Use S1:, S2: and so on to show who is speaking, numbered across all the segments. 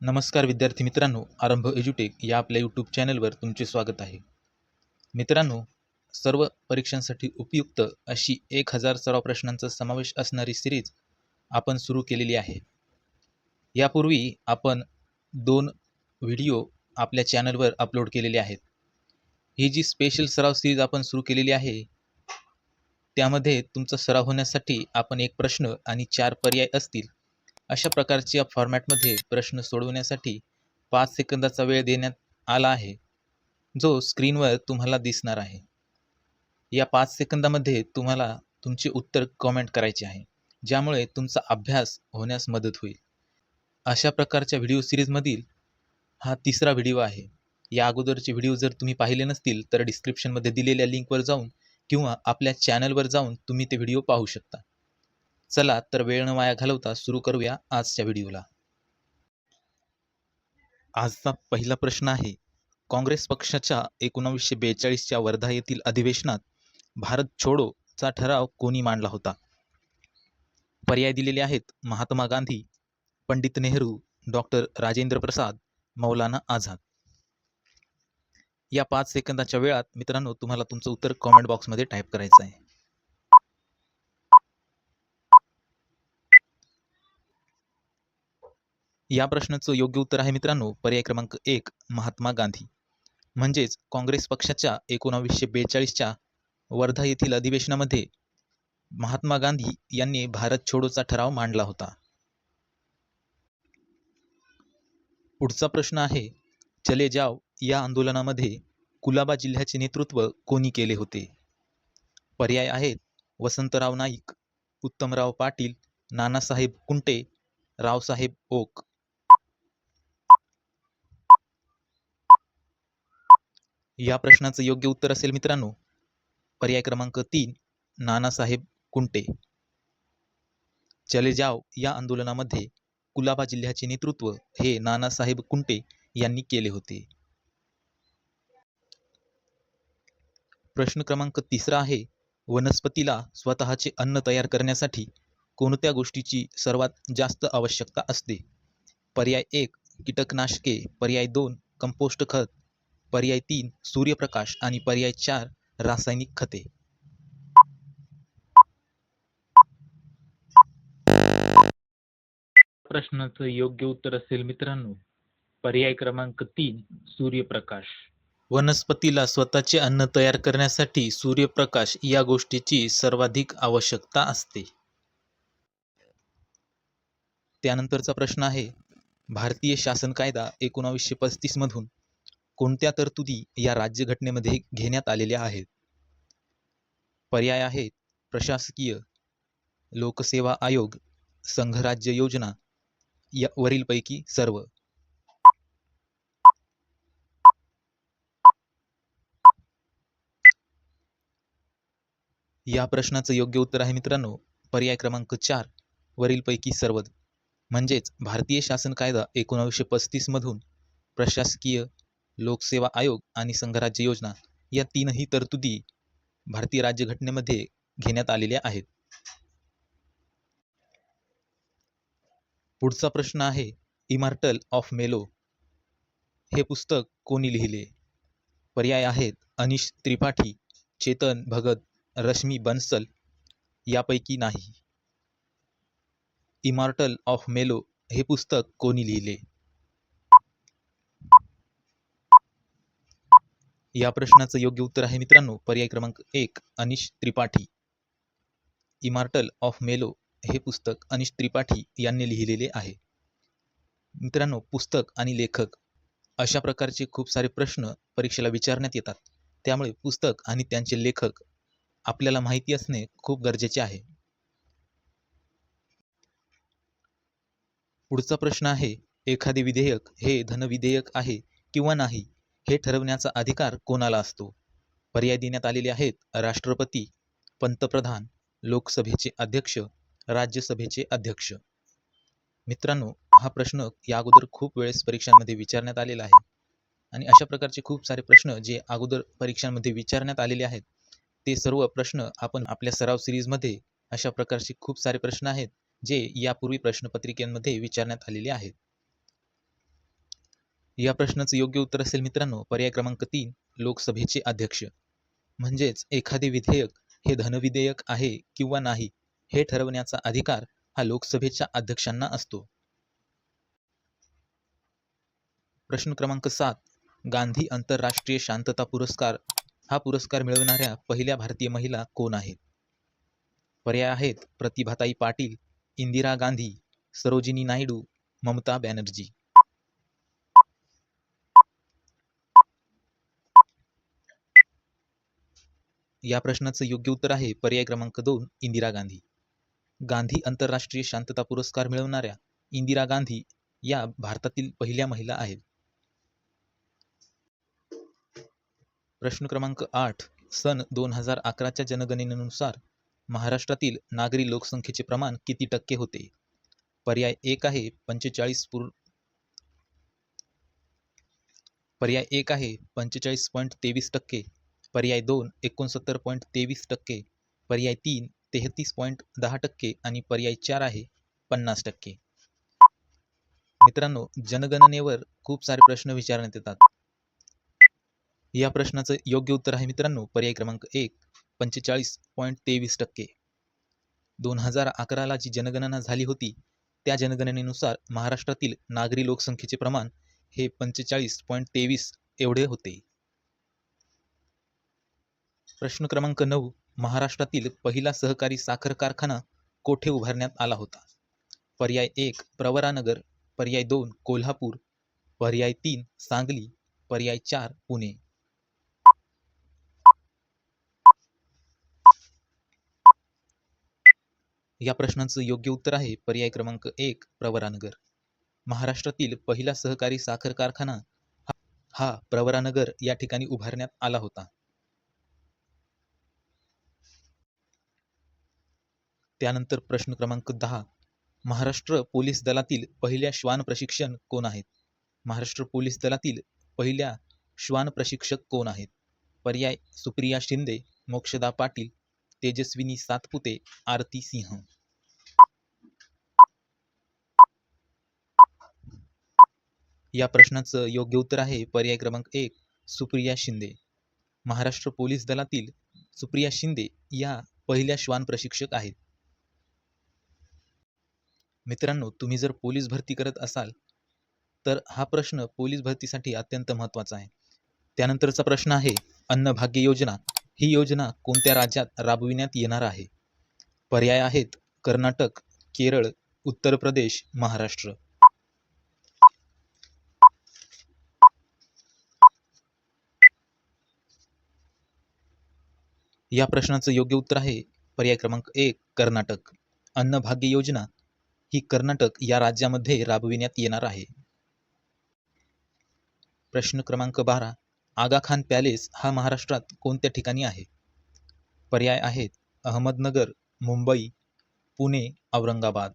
S1: नमस्कार विद्यार्थी मित्रांनो आरंभ एज्युटेक या आपल्या यूट्यूब चॅनलवर तुमचे स्वागत आहे. मित्रांनो सर्व परीक्षांसाठी उपयुक्त अशी एक हजार सराव प्रश्नांचा समावेश असणारी सिरीज आपण सुरू केलेली आहे. यापूर्वी आपण दोन व्हिडिओ आपल्या चॅनलवर अपलोड केलेले आहेत. ही जी स्पेशल सराव सिरीज आपण सुरू केलेली आहे त्यामध्ये तुमचा सराव होण्यासाठी आपण एक प्रश्न आणि चार पर्याय असतील. अशा प्रकारच्या फॉर्मॅटमध्ये प्रश्न सोडवण्यासाठी पाच सेकंदाचा वेळ देण्यात आला आहे जो स्क्रीनवर तुम्हाला दिसणार आहे. या पाच सेकंदामध्ये तुम्हाला तुमचे उत्तर कमेंट करायचे आहे ज्यामुळे तुमचा अभ्यास होण्यास मदत होईल. अशा प्रकारच्या व्हिडिओ सिरीजमधील हा तिसरा व्हिडिओ आहे. या अगोदरचे व्हिडिओ जर तुम्ही पाहिले नसतील तर डिस्क्रिप्शनमध्ये दिलेल्या लिंकवर जाऊन किंवा आपल्या चॅनलवर जाऊन तुम्ही ते व्हिडिओ पाहू शकता. चला तर वेळ न वाया घालवता सुरू करूया आजच्या व्हिडिओला. आजचा पहिला प्रश्न आहे काँग्रेस पक्षाच्या एकोणावीसशे बेचाळीसच्या वर्धा येथील अधिवेशनात भारत छोडोचा ठराव कोणी मांडला होता? पर्याय दिलेले आहेत महात्मा गांधी पंडित नेहरू डॉक्टर राजेंद्र प्रसाद मौलाना आझाद. या पाच सेकंदाच्या वेळात मित्रांनो तुम्हाला तुमचं उत्तर कॉमेंट बॉक्समध्ये टाईप करायचं आहे. या प्रश्नाचं योग्य उत्तर आहे मित्रांनो पर्याय क्रमांक एक महात्मा गांधी. म्हणजेच काँग्रेस पक्षाच्या एकोणावीसशे बेचाळीसच्या वर्धा येथील अधिवेशनामध्ये महात्मा गांधी यांनी भारत छोडोचा ठराव मांडला होता. पुढचा प्रश्न आहे चले जाव या आंदोलनामध्ये कुलाबा जिल्ह्याचे नेतृत्व कोणी केले होते? पर्याय आहेत वसंतराव नाईक उत्तमराव पाटील नानासाहेब कुंटे रावसाहेब ओक. या प्रश्नाचं योग्य उत्तर असेल मित्रांनो. पर्याय क्रमांक तीन नानासाहेब कुंटे. चले जाव या आंदोलनामध्ये कुलाबा जिल्ह्याचे नेतृत्व हे नानासाहेब कुंटे यांनी केले होते. प्रश्न क्रमांक तिसरा आहे वनस्पतीला स्वतःचे अन्न तयार करण्यासाठी कोणत्या गोष्टीची सर्वात जास्त आवश्यकता असते? पर्याय एक कीटकनाशके. पर्याय दोन कंपोस्ट खत. पर्याय तीन सूर्यप्रकाश आणि पर्याय चार रासायनिक खते. प्रश्नाचं योग्य उत्तर असेल मित्रांनो. पर्याय क्रमांक तीन सूर्यप्रकाश. वनस्पतीला स्वतःचे अन्न तयार करण्यासाठी सूर्यप्रकाश या गोष्टीची सर्वाधिक आवश्यकता असते. त्यानंतरचा प्रश्न आहे भारतीय शासन कायदा एकोणावीसशे पस्तीस मधून कोणत्या तरतुदी या राज्यघटनेमध्ये घेण्यात आलेल्या आहेत? पर्याय आहेत. प्रशासकीय लोकसेवा आयोग संघराज्य योजना या वरीलपैकी सर्व. या प्रश्नाचं योग्य उत्तर आहे मित्रांनो. पर्याय क्रमांक चार वरीलपैकी सर्व म्हणजेच भारतीय शासन कायदा एकोणावीसशे पस्तीसमधून प्रशासकीय लोकसेवा आयोग आणि संघराज्य योजना या तीनही तरतुदी भारतीय राज्यघटनेमध्ये घेण्यात आलेल्या आहेत. पुढचा प्रश्न आहे इमार्टल ऑफ मेलो हे पुस्तक कोणी लिहिले? पर्याय आहेत अनिश त्रिपाठी चेतन भगत रश्मी बन्सल यापैकी नाही. इमार्टल ऑफ मेलो हे पुस्तक कोणी लिहिले? या प्रश्नाचं योग्य उत्तर आहे मित्रांनो. पर्याय क्रमांक एक अनिश त्रिपाठी. इमार्टल ऑफ मेलो हे पुस्तक अनिश त्रिपाठी यांनी लिहिलेले आहे. मित्रांनो पुस्तक आणि लेखक अशा प्रकारचे खूप सारे प्रश्न परीक्षेला विचारण्यात येतात. त्यामुळे पुस्तक आणि त्यांचे लेखक आपल्याला माहिती असणे खूप गरजेचे आहे. पुढचा प्रश्न आहे एखादे विधेयक हे धनविधेयक आहे किंवा नाही? हे ठरवण्याचा अधिकार कोणाला असतो? पर्याय देण्यात आलेले आहेत राष्ट्रपती पंतप्रधान लोकसभेचे अध्यक्ष राज्यसभेचे अध्यक्ष. मित्रांनो हा प्रश्न या अगोदर खूप वेळेस परीक्षांमध्ये विचारण्यात आलेला आहे. आणि अशा प्रकारचे खूप सारे प्रश्न जे अगोदर परीक्षांमध्ये विचारण्यात आलेले आहेत ते सर्व प्रश्न आपण आपल्या सराव सिरीजमध्ये अशा प्रकारचे खूप सारे प्रश्न आहेत जे यापूर्वी प्रश्नपत्रिकेमध्ये विचारण्यात आलेले आहेत. या प्रश्नाचं योग्य उत्तर असेल मित्रांनो पर्याय क्रमांक तीन लोकसभेचे अध्यक्ष. म्हणजेच एखादे विधेयक हे धनविधेयक आहे किंवा नाही हे ठरवण्याचा अधिकार हा लोकसभेच्या अध्यक्षांना असतो. प्रश्न क्रमांक सात गांधी आंतरराष्ट्रीय शांतता पुरस्कार. हा पुरस्कार मिळवणाऱ्या पहिल्या भारतीय महिला कोण आहेत? पर्याय आहेत प्रतिभाताई पाटील इंदिरा गांधी सरोजिनी नायडू ममता बॅनर्जी. या प्रश्नाचं योग्य उत्तर आहे पर्याय क्रमांक दोन इंदिरा गांधी. गांधी आंतरराष्ट्रीय शांतता पुरस्कार मिळवणाऱ्या इंदिरा गांधी या भारतातील पहिल्या महिला आहेत. प्रश्न क्रमांक आठ सन दोन हजार अकराच्या जनगणनेनुसार महाराष्ट्रातील नागरी लोकसंख्येचे प्रमाण किती टक्के होते? पर्याय एक आहे पंचेचाळीस पूर पर्याय एक आहे पंचेचाळीस पॉईंट तेवीस टक्के. पर्याय दोन एकोणसत्तर पॉईंट तेवीस टक्के पर्याय तीन तेहतीस पॉईंट दहा टक्के आणि पर्याय चार आहे पन्नास टक्के. मित्रांनो जनगणनेवर खूप सारे प्रश्न विचारण्यात येतात. या प्रश्नाचं योग्य उत्तर आहे मित्रांनो पर्याय क्रमांक एक पंचेचाळीस पॉईंट तेवीस टक्के. दोन हजार अकराला जी जनगणना झाली होती त्या जनगणनेनुसार महाराष्ट्रातील नागरी लोकसंख्येचे प्रमाण हे पंचेचाळीस पॉईंट तेवीस एवढे होते. प्रश्न क्रमांक नऊ महाराष्ट्रातील पहिला सहकारी साखर कारखाना कोठे उभारण्यात आला होता? पर्याय एक प्रवरानगर पर्याय दोन कोल्हापूर पर्याय तीन सांगली पर्याय चार पुणे. या प्रश्नाचं योग्य उत्तर आहे पर्याय क्रमांक एक प्रवरानगर. महाराष्ट्रातील पहिला सहकारी साखर कारखाना हा- हा प्रवरानगर या ठिकाणी उभारण्यात आला होता. त्यानंतर प्रश्न क्रमांक दहा. महाराष्ट्र पोलीस दलातील पहिल्या श्वान प्रशिक्षण कोण आहेत? महाराष्ट्र पोलीस दलातील पहिल्या श्वान प्रशिक्षक कोण आहेत? पर्याय सुप्रिया शिंदे मोक्षदा पाटील तेजस्विनी सातपुते आरती सिंह. या प्रश्नाचं योग्य उत्तर आहे पर्याय क्रमांक एक सुप्रिया शिंदे. महाराष्ट्र पोलीस दलातील सुप्रिया शिंदे या पहिल्या श्वान प्रशिक्षक आहेत. मित्रांनो तुम्ही जर पोलीस भरती करत असाल तर हा प्रश्न पोलीस भरतीसाठी अत्यंत महत्त्वाचा आहे. त्यानंतरचा प्रश्न आहे अन्नभाग्य योजना. ही योजना कोणत्या राज्यात राबविण्यात येणार आहे? पर्याय आहेत कर्नाटक केरळ उत्तर प्रदेश महाराष्ट्र. या प्रश्नाचं योग्य उत्तर आहे पर्याय क्रमांक एक कर्नाटक. अन्नभाग्य योजना ही कर्नाटक या राज्यामध्ये राबविण्यात येणार आहे. प्रश्न क्रमांक बारा. आगा खान पॅलेस हा महाराष्ट्रात कोणत्या ठिकाणी आहे? पर्याय आहेत अहमदनगर मुंबई पुणे औरंगाबाद.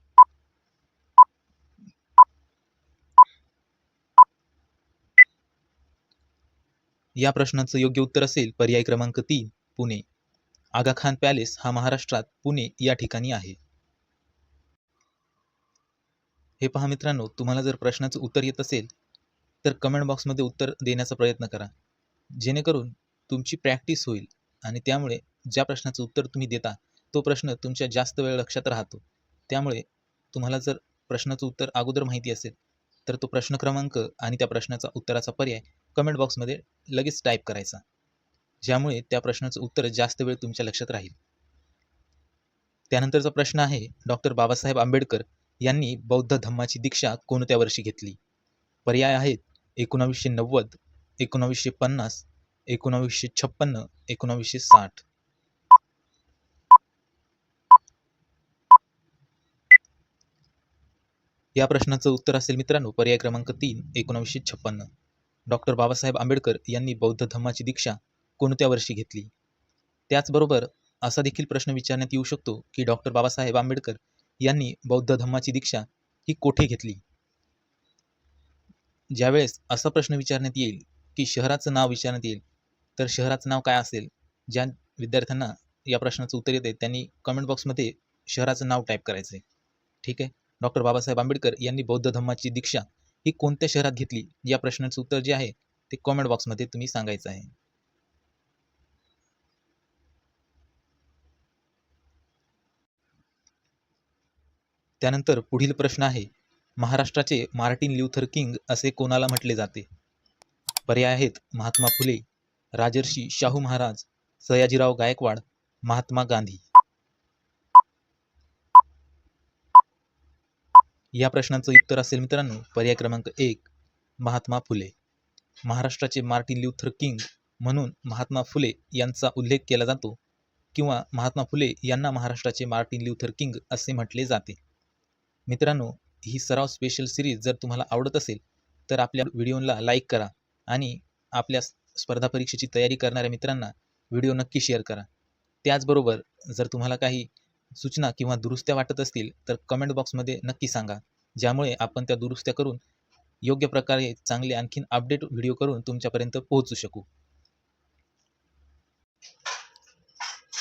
S1: या प्रश्नाचं योग्य उत्तर असेल पर्याय क्रमांक तीन पुणे. आगा खान पॅलेस हा महाराष्ट्रात पुणे या ठिकाणी आहे. हे पहा मित्रांनो तुम्हाला जर प्रश्नाचं उत्तर येत असेल तर कमेंट बॉक्समध्ये उत्तर देण्याचा प्रयत्न करा. जेणेकरून तुमची प्रॅक्टिस होईल आणि त्यामुळे ज्या प्रश्नाचं उत्तर तुम्ही देता तो प्रश्न तुमच्या जास्त वेळ लक्षात राहतो. त्यामुळे तुम्हाला जर प्रश्नाचं उत्तर अगोदर माहिती असेल तर तो प्रश्न क्रमांक आणि त्या प्रश्नाचा उत्तराचा पर्याय कमेंट बॉक्समध्ये लगेच टाईप करायचा. ज्यामुळे त्या प्रश्नाचं उत्तर जास्त वेळ तुमच्या लक्षात राहील. त्यानंतरचा प्रश्न आहे डॉक्टर बाबासाहेब आंबेडकर यांनी बौद्ध धम्माची दीक्षा कोणत्या वर्षी घेतली? पर्याय आहेत एकोणावीसशे नव्वद एकोणावीसशे पन्नास एकोणावीसशे छप्पन्न एकोणावीसशे साठ. या प्रश्नाचं उत्तर असेल मित्रांनो पर्याय क्रमांक तीन एकोणावीसशे छप्पन्न. डॉक्टर बाबासाहेब आंबेडकर यांनी बौद्ध धम्माची दीक्षा कोणत्या वर्षी घेतली? त्याचबरोबर असा देखील प्रश्न विचारण्यात येऊ शकतो की डॉक्टर बाबासाहेब आंबेडकर यांनी बौद्ध धम्माची दीक्षा ही कोठे घेतली? ज्यावेळेस असा प्रश्न विचारण्यात येईल की शहराचं नाव विचारण्यात येईल तर शहराचं नाव काय असेल? ज्या विद्यार्थ्यांना या प्रश्नाचं उत्तर येते त्यांनी कमेंट बॉक्समध्ये शहराचं नाव टाईप करायचं आहे ठीक आहे? डॉक्टर बाबासाहेब आंबेडकर यांनी बौद्ध धम्माची दीक्षा ही कोणत्या शहरात घेतली? या प्रश्नाचं उत्तर जे आहे ते कॉमेंट बॉक्समध्ये तुम्ही सांगायचं आहे. त्यानंतर पुढील प्रश्न आहे महाराष्ट्राचे मार्टिन ल्युथर किंग असे कोणाला म्हटले जाते? पर्याय आहेत महात्मा फुले राजर्षी शाहू महाराज सयाजीराव गायकवाड महात्मा गांधी. या प्रश्नाचं उत्तर असेल मित्रांनो पर्याय क्रमांक एक महात्मा फुले. महाराष्ट्राचे मार्टिन ल्युथर किंग म्हणून महात्मा फुले यांचा उल्लेख केला जातो किंवा महात्मा फुले यांना महाराष्ट्राचे मार्टिन ल्युथर किंग असे म्हटले जाते. मित्रांनो ही सराव स्पेशल सिरीज जर तुम्हाला आवडत असेल तर आपल्या व्हिडिओला लाईक करा आणि आपल्या स्पर्धा परीक्षेची तयारी करणाऱ्या मित्रांना व्हिडिओ नक्की शेअर करा. त्याचबरोबर जर तुम्हाला काही सूचना किंवा दुरुस्त्या वाटत असतील तर कमेंट बॉक्समध्ये नक्की सांगा. ज्यामुळे आपण त्या दुरुस्त्या करून योग्य प्रकारे चांगले आणखीन अपडेट व्हिडिओ करून तुमच्यापर्यंत पोहोचू शकू.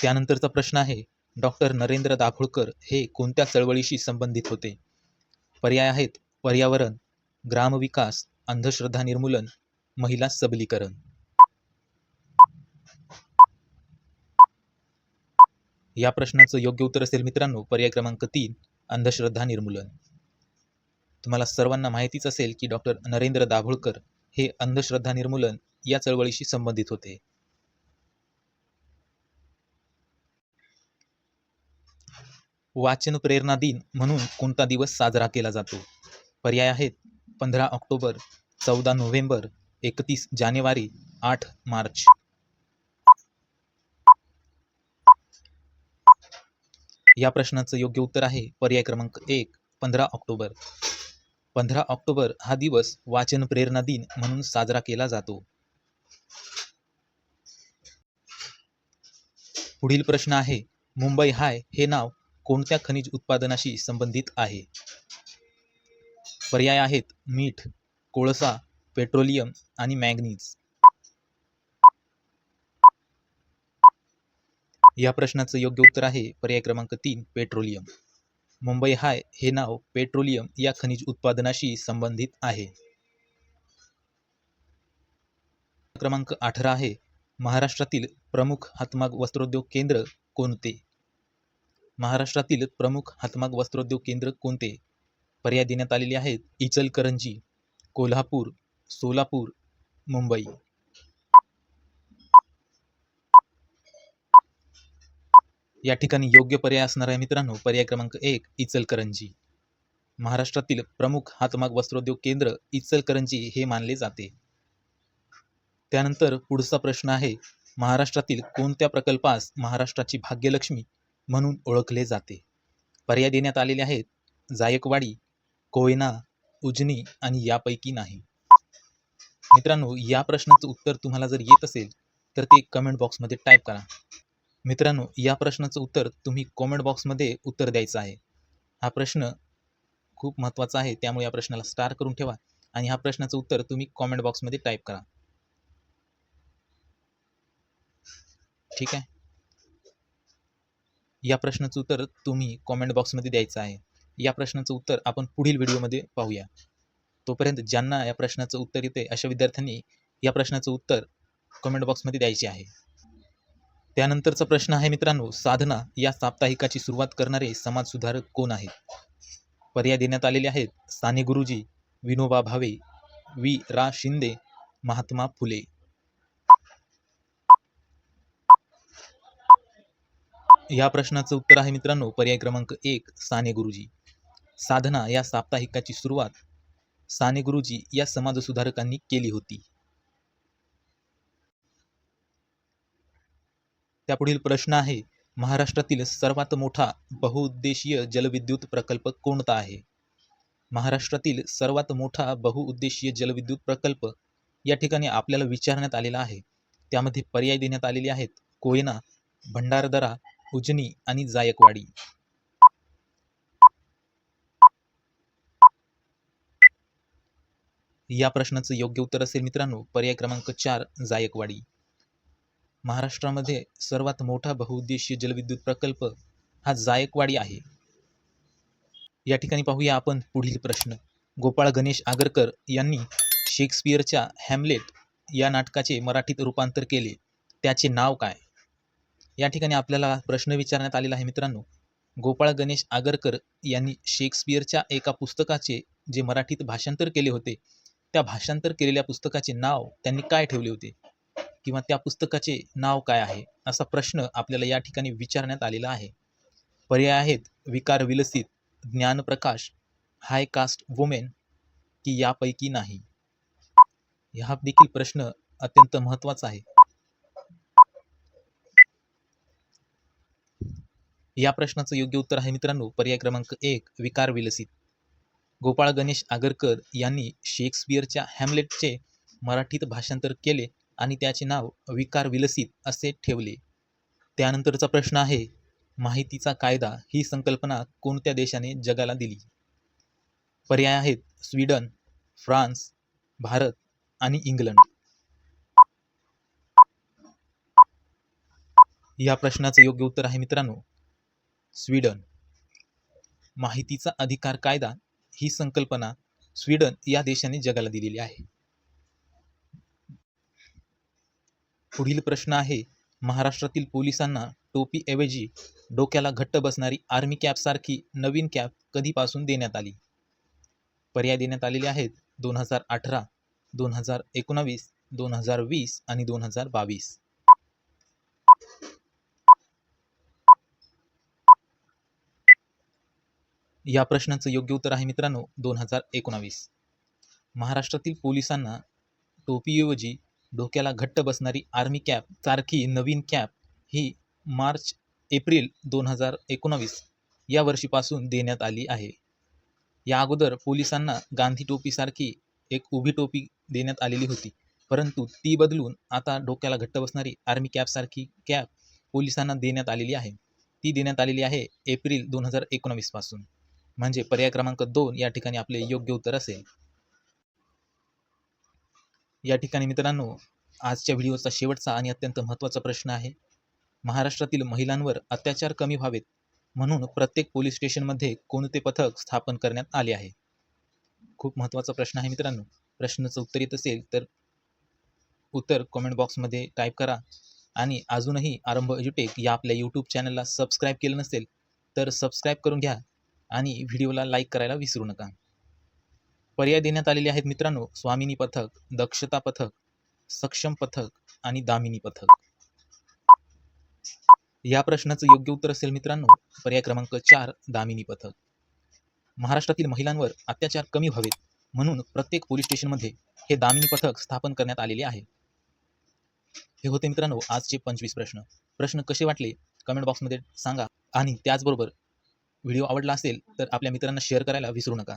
S1: त्यानंतरचा प्रश्न आहे डॉक्टर नरेंद्र दाभोळकर हे कोणत्या चळवळीशी संबंधित होते? पर्याय आहेत पर्यावरण ग्रामविकास अंधश्रद्धा निर्मूलन महिला सबलीकरण. या प्रश्नाचं योग्य उत्तर असेल मित्रांनो पर्याय क्रमांक तीन अंधश्रद्धा निर्मूलन. तुम्हाला सर्वांना माहितीच असेल की डॉक्टर नरेंद्र दाभोळकर हे अंधश्रद्धा निर्मूलन या चळवळीशी संबंधित होते. वाचन प्रेरणा दिन म्हणून कोणता दिवस साजरा केला जातो? पर्याय आहेत पंधरा ऑक्टोबर चौदा नोव्हेंबर एकतीस जानेवारी आठ मार्च. या प्रश्नाचं योग्य उत्तर आहे पर्याय क्रमांक एक पंधरा ऑक्टोबर. पंधरा ऑक्टोबर हा दिवस वाचन प्रेरणा दिन म्हणून साजरा केला जातो. पुढील प्रश्न आहे मुंबई हाय हे नाव कोणत्या खनिज उत्पादनाशी संबंधित आहे? पर्याय आहेत मीठ कोळसा पेट्रोलियम आणि मॅग्नीज. या प्रश्नाचं योग्य उत्तर आहे पर्याय क्रमांक तीन पेट्रोलियम. मुंबई हाय हे नाव पेट्रोलियम या खनिज उत्पादनाशी संबंधित आहे. क्रमांक अठरा आहे. महाराष्ट्रातील प्रमुख हातमाग वस्त्रोद्योग केंद्र कोणते? महाराष्ट्रातील प्रमुख हातमाग वस्त्रोद्योग केंद्र कोणते? पर्याय देण्यात आलेले आहेत इचलकरंजी कोल्हापूर सोलापूर मुंबई. या ठिकाणी योग्य पर्याय असणार आहे मित्रांनो. पर्याय क्रमांक एक इचलकरंजी. महाराष्ट्रातील प्रमुख हातमाग वस्त्रोद्योग केंद्र इचलकरंजी हे मानले जाते. त्यानंतर पुढचा प्रश्न आहे महाराष्ट्रातील कोणत्या प्रकल्पास महाराष्ट्राची भाग्यलक्ष्मी म्हणून ओळखले जाते. पर्याय देण्यात आलेले आहेत. जायकवाडी कोयना उजनी आणि यापैकी नाही. मित्रांनो या प्रश्नाचं उत्तर तुम्हाला जर येत असेल तर ते कमेंट बॉक्समध्ये टाईप करा. मित्रांनो या प्रश्नाचं उत्तर तुम्ही कॉमेंट बॉक्समध्ये उत्तर द्यायचं आहे. हा प्रश्न खूप महत्त्वाचा आहे त्यामुळे या प्रश्नाला स्टार करून ठेवा आणि ह्या प्रश्नाचं उत्तर तुम्ही कॉमेंट बॉक्समध्ये टाईप करा. ठीक आहे? या प्रश्नाचं उत्तर तुम्ही कॉमेंट बॉक्समध्ये द्यायचं आहे. या प्रश्नाचं उत्तर आपण पुढील व्हिडिओमध्ये पाहूया. तोपर्यंत ज्यांना या प्रश्नाचं उत्तर येते अशा विद्यार्थ्यांनी या प्रश्नाचं उत्तर कमेंट बॉक्समध्ये द्यायचे आहे. त्यानंतरचा प्रश्न आहे मित्रांनो साधना या साप्ताहिकाची सुरुवात करणारे समाजसुधारक कोण आहेत? पर्याय देण्यात आलेले आहेत साने गुरुजी विनोबा भावे वी. रा. शिंदे महात्मा फुले. या प्रश्नाचं उत्तर आहे मित्रांनो. पर्याय क्रमांक एक साने गुरुजी. साधना या साप्ताहिकाची सुरुवात साने गुरुजी या समाजसुधारकांनी केली होती. त्यापुढील प्रश्न आहे महाराष्ट्रातील सर्वात मोठा बहुउद्देशीय जलविद्युत प्रकल्प कोणता आहे? महाराष्ट्रातील सर्वात मोठा बहुउद्देशीय जलविद्युत प्रकल्प या ठिकाणी आपल्याला विचारण्यात आलेला आहे. त्यामध्ये पर्याय देण्यात आलेले आहेत. कोयना भंडारदरा उजनी आणि जायकवाडी. या प्रश्नाचं योग्य उत्तर असेल मित्रांनो पर्याय क्रमांक चार जायकवाडी. महाराष्ट्रामध्ये सर्वात मोठा बहुउद्देशीय जलविद्युत प्रकल्प हा जायकवाडी आहे. या ठिकाणी पाहूया आपण पुढील प्रश्न. गोपाळ गणेश आगरकर यांनी शेक्सपियरच्या हॅमलेट या नाटकाचे मराठीत रूपांतर केले. त्याचे नाव काय? या ठिकाणी आपल्याला प्रश्न विचारण्यात आलेला आहे मित्रांनो. गोपाळ गणेश आगरकर यांनी शेक्सपियरच्या एका पुस्तकाचे जे मराठीत भाषांतर केले होते त्या भाषांतर केलेल्या पुस्तकाचे नाव त्यांनी काय ठेवले होते? किंवा त्या पुस्तकाचे नाव काय आहे? असा प्रश्न आपल्याला या ठिकाणी विचारण्यात आलेला आहे. पर्याय आहेत Vikar Vilasit Dnyanprakash high caste women की यापैकी नाही. हा देखील प्रश्न अत्यंत महत्त्वाचा आहे. या प्रश्नाचं योग्य उत्तर आहे मित्रांनो. पर्याय क्रमांक एक विकार विलसित. गोपाळ गणेश आगरकर यांनी शेक्सपियरच्या हॅमलेटचे मराठीत भाषांतर केले आणि त्याचे नाव विकार विलसित असे ठेवले. त्यानंतरचा प्रश्न आहे माहितीचा कायदा ही संकल्पना कोणत्या देशाने जगाला दिली? पर्याय आहेत स्वीडन फ्रान्स भारत आणि इंग्लंड. या प्रश्नाचं योग्य उत्तर आहे मित्रांनो. स्वीडन. माहितीचा अधिकार कायदा ही संकल्पना स्वीडन या देशाने जगाला दिलेली आहे. पुढील प्रश्न आहे महाराष्ट्रातील पोलिसांना टोपीऐवजी डोक्याला घट्ट बसणारी आर्मी कॅप सारखी नवीन कॅप कधीपासून देण्यात आली? पर्याय देण्यात आलेले आहेत दोन हजार अठरा दोन हजार एकोणावीस दोन हजार वीस आणि दोन हजार बावीस. या प्रश्नाचं योग्य उत्तर आहे मित्रांनो दोन हजार एकोणावीस. महाराष्ट्रातील पोलिसांना टोपीऐवजी डोक्याला घट्ट बसणारी आर्मी कॅप सारखी नवीन कॅप ही मार्च एप्रिल दोन हजार एकोणावीस या वर्षीपासून देण्यात आली आहे. या अगोदर पोलिसांना गांधी टोपीसारखी एक उभी टोपी देण्यात आलेली होती परंतु ती बदलून आता डोक्याला घट्ट बसणारी आर्मी कॅपसारखी कॅप पोलिसांना देण्यात आलेली आहे. ती देण्यात आलेली आहे एप्रिल दोन हजार एकोणावीसपासून म्हणजे पर्याय क्रमांक दोन या ठिकाणी आपले योग्य उत्तर असेल. या ठिकाणी मित्रांनो आजच्या व्हिडिओचा शेवटचा आणि अत्यंत महत्त्वाचा प्रश्न आहे. महाराष्ट्रातील महिलांवर अत्याचार कमी व्हावेत म्हणून प्रत्येक पोलीस स्टेशनमध्ये कोणते पथक स्थापन करण्यात आले आहे? खूप महत्त्वाचा प्रश्न आहे मित्रांनो. प्रश्नाचं उत्तर येत असेल तर उत्तर कॉमेंट बॉक्समध्ये टाईप करा. आणि अजूनही आरंभ एज्युटेक या आपल्या यूट्यूब चॅनलला सबस्क्राईब केलं नसेल तर सबस्क्राईब करून घ्या. आणि व्हिडिओला लाईक करायला विसरू नका. पर्याय देण्यात आलेले आहेत मित्रांनो स्वामिनी पथक दक्षता पथक सक्षम पथक आणि दामिनी पथक. या प्रश्नाचं योग्य उत्तर असेल मित्रांनो पर्याय क्रमांक चार दामिनी पथक. महाराष्ट्रातील महिलांवर अत्याचार कमी व्हावेत म्हणून प्रत्येक पोलीस स्टेशनमध्ये हे दामिनी पथक स्थापन करण्यात आलेले आहे. हे होते मित्रांनो आजचे पंचवीस प्रश्न. प्रश्न कसे वाटले? कमेंट बॉक्समध्ये सांगा. आणि त्याचबरोबर व्हिडिओ आवडला असेल तर आपल्या मित्रांना शेअर करायला विसरू नका.